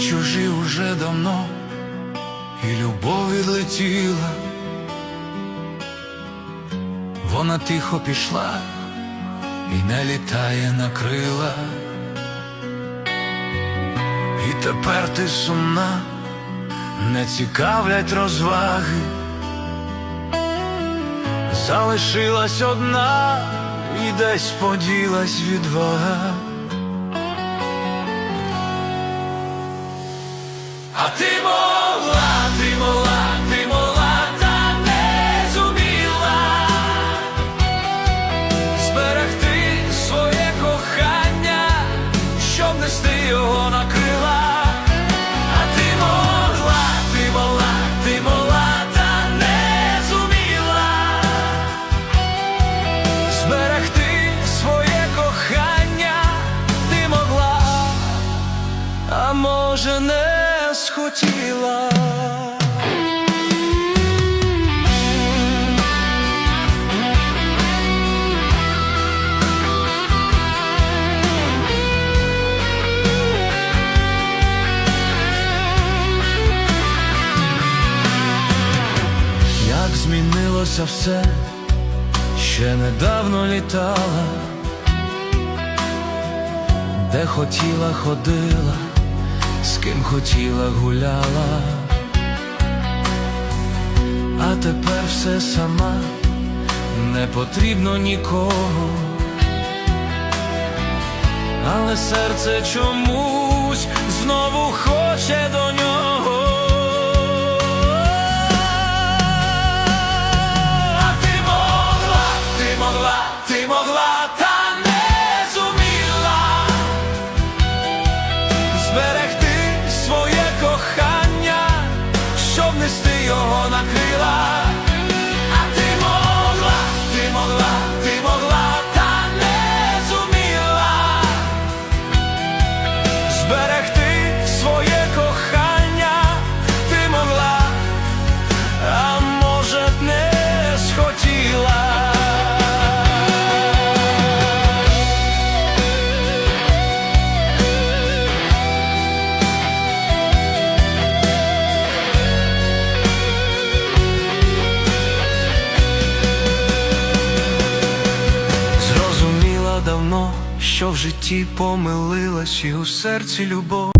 чужі уже давно, і любов відлетіла, вона тихо пішла і не літає на крила. І тепер ти сумна, не цікавлять розваги, залишилась одна і десь поділась відвага. А ти могла, ти могла, ти могла, та не зуміла зберегти своє кохання, щоб нести його на крила. А ти могла, ти могла, ти могла, та не зуміла зберегти своє кохання, ти могла, а може не схотіла. Як змінилося все, ще недавно літала, де хотіла ходила, з ким хотіла гуляла, а тепер все сама, не потрібно нікого, але серце чомусь знову хоче до зберегти що в житті помилилась і у серці любов.